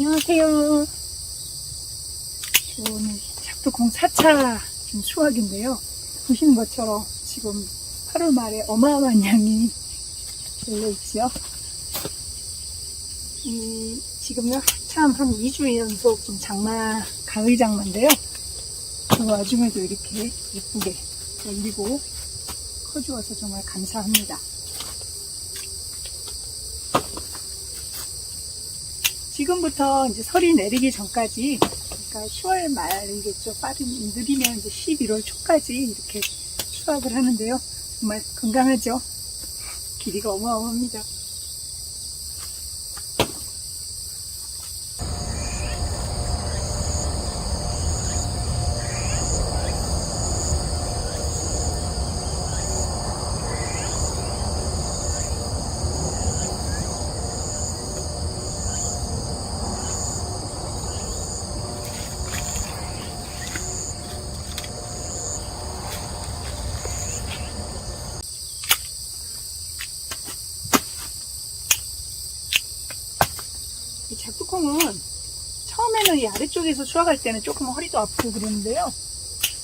안녕하세요. 오늘 작두콩 4차 지금 수확인데요. 보시는 것처럼 지금 8월 말에 어마어마한 양이 열려있죠. 이, 지금은 한참 한 2주 연속 좀 장마, 가을 장마인데요. 그 와중에도 이렇게 예쁘게 열리고 커주어서 정말 감사합니다. 지금부터 이제 설이 내리기 전까지, 그러니까 10월 말이겠죠. 빠른, 느리면 이제 11월 초까지 이렇게 수확을 하는데요. 정말 건강하죠. 길이가 어마어마합니다. 이 작두콩은 처음에는 이 아래쪽에서 수확할 때는 조금 허리도 아프고 그러는데요.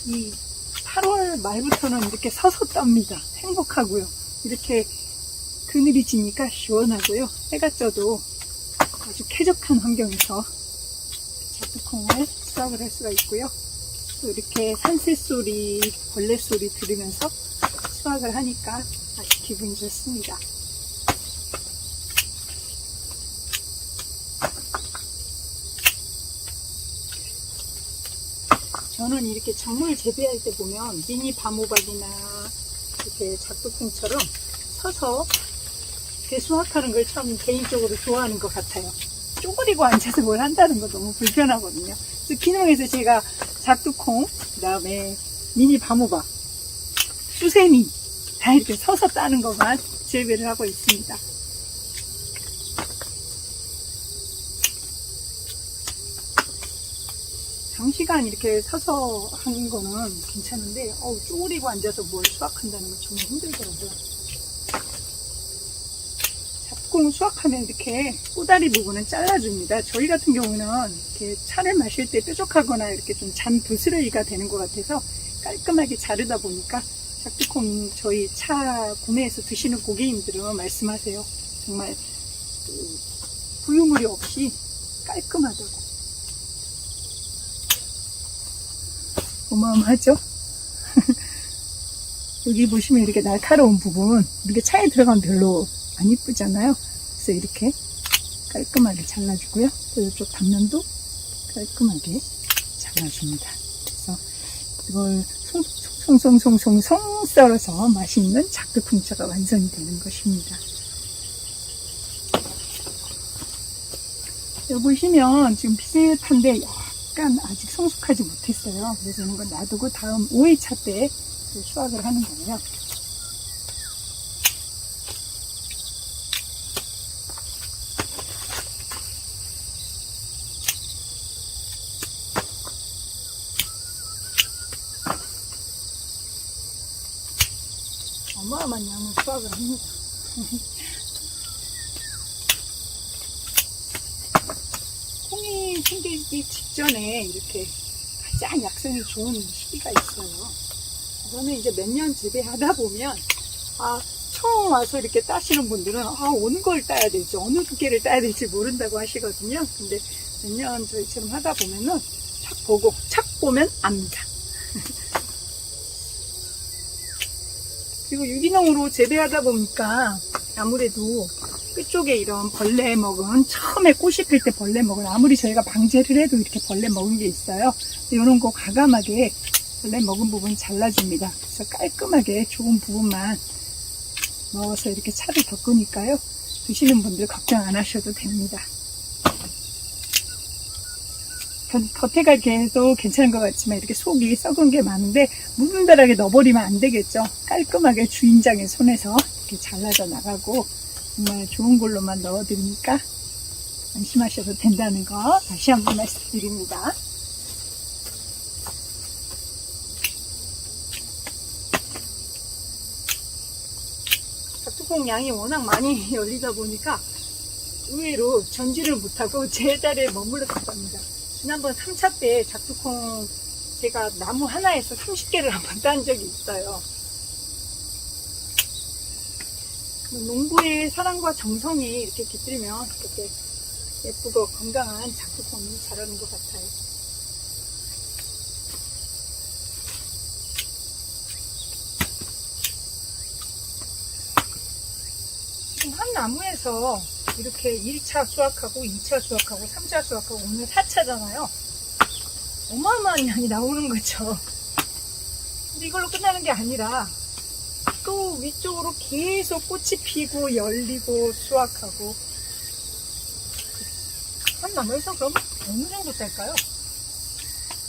이 8월 말부터는 이렇게 서서 땁니다. 행복하고요. 이렇게 그늘이 지니까 시원하고요. 해가 쪄도 아주 쾌적한 환경에서 작두콩을 수확을 할 수가 있고요. 또 이렇게 산새 소리, 벌레 소리 들으면서 수확을 하니까 아주 기분이 좋습니다. 저는 이렇게 작물 재배할 때 보면 미니 바모박이나 이렇게 작두콩처럼 서서 수확하는 걸 참 개인적으로 좋아하는 것 같아요. 쪼그리고 앉아서 뭘 한다는 거 너무 불편하거든요. 그래서 기농에서 제가 작두콩, 그 다음에 미니 바모박, 수세미 다 이렇게 서서 따는 것만 재배를 하고 있습니다. 장시간 이렇게 서서 하는 거는 괜찮은데, 어우, 쪼그리고 앉아서 뭘 수확한다는 건 정말 힘들더라고요. 잡콩 수확하면 이렇게 꼬다리 부분은 잘라줍니다. 저희 같은 경우는 이렇게 차를 마실 때 뾰족하거나 이렇게 좀 잔 부스러기가 되는 것 같아서 깔끔하게 자르다 보니까 작두콩 저희 차 구매해서 드시는 고객님들은 말씀하세요. 정말 그 부유물이 없이 깔끔하다고. 어마어마하죠? 여기 보시면 이렇게 날카로운 부분, 이렇게 차에 들어가면 별로 안 이쁘잖아요. 그래서 이렇게 깔끔하게 잘라주고요. 또 이쪽 단면도 깔끔하게 잘라줍니다. 그래서 이걸 송송송송송송 썰어서 맛있는 작두콩차가 완성이 되는 것입니다. 여기 보시면 지금 비슷한데 약간 아직 성숙하지 못했어요. 그래서 이런 건 놔두고 다음 5회차 때 수확을 하는 거예요. 어마어마한 양을 수확을 합니다. 콩이 생기기 직전에 이렇게 가장 약성이 좋은 시기가 있어요. 그거는 이제 몇 년 재배하다 보면, 아, 처음 와서 이렇게 따시는 분들은, 아, 어느 걸 따야 될지, 어느 두께를 따야 될지 모른다고 하시거든요. 근데 몇 년 저희처럼 하다 보면은, 착 보고, 착 보면 압니다. 그리고 유기농으로 재배하다 보니까, 아무래도 끝쪽에 이런 벌레 먹은 처음에 꽃이 필 때 벌레 먹은 아무리 저희가 방제를 해도 이렇게 벌레 먹은 게 있어요. 이런 거 과감하게 벌레 먹은 부분 잘라줍니다. 그래서 깔끔하게 좋은 부분만 넣어서 이렇게 차를 덮으니까요. 드시는 분들 걱정 안 하셔도 됩니다. 겉- 겉에가 계속 괜찮은 것 같지만 이렇게 속이 썩은 게 많은데 무분별하게 넣어버리면 안 되겠죠. 깔끔하게 주인장의 손에서 이렇게 잘라져 나가고 정말 좋은 걸로만 넣어드리니까 안심하셔도 된다는 거 다시 한번 말씀드립니다. 닭뚜껑 양이 워낙 많이 열리다 보니까 의외로 전지를 못하고 제 자리에 머물렀었답니다. 지난번 3차 때 작두콩 제가 나무 하나에서 30개를 한번 딴 적이 있어요. 농부의 사랑과 정성이 이렇게 깃들면 이렇게 예쁘고 건강한 작두콩이 자라는 것 같아요. 한 나무에서 이렇게 1차 수확하고 2차 수확하고 3차 수확하고 오늘 4차잖아요. 어마어마한 양이 나오는 거죠. 근데 이걸로 끝나는 게 아니라 또 위쪽으로 계속 꽃이 피고 열리고 수확하고 한 나무에서 그럼 어느 정도 딸까요?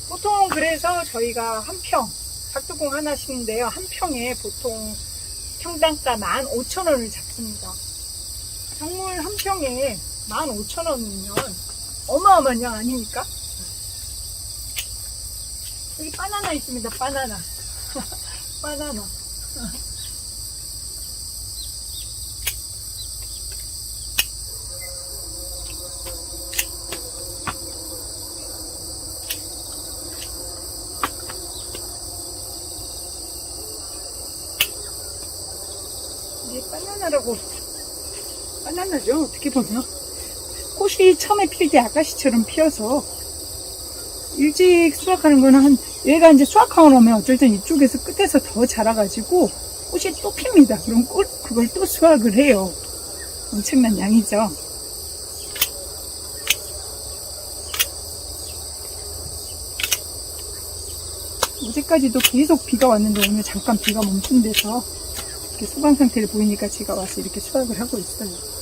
보통 그래서 저희가 한 평, 작두콩 하나 심는데요. 한 평에 보통 평당가 15,000원을 잡습니다. 작물 한 평에 15,000원이면 어마어마한 양 아닙니까? 여기 바나나 있습니다. 바나나. 바나나. 바나나라고. 바나나죠? 어떻게 보면. 꽃이 처음에 필 때 아가씨처럼 피어서 일찍 수확하는 거는 한 얘가 이제 수확하고 나면 어쩔 땐 이쪽에서 끝에서 더 자라가지고 꽃이 또 핍니다. 그럼 꽃 그걸 또 수확을 해요. 엄청난 양이죠. 어제까지도 계속 비가 왔는데 오늘 잠깐 비가 멈춘 데서 이렇게 소강 상태를 보이니까 제가 와서 이렇게 수확을 하고 있어요.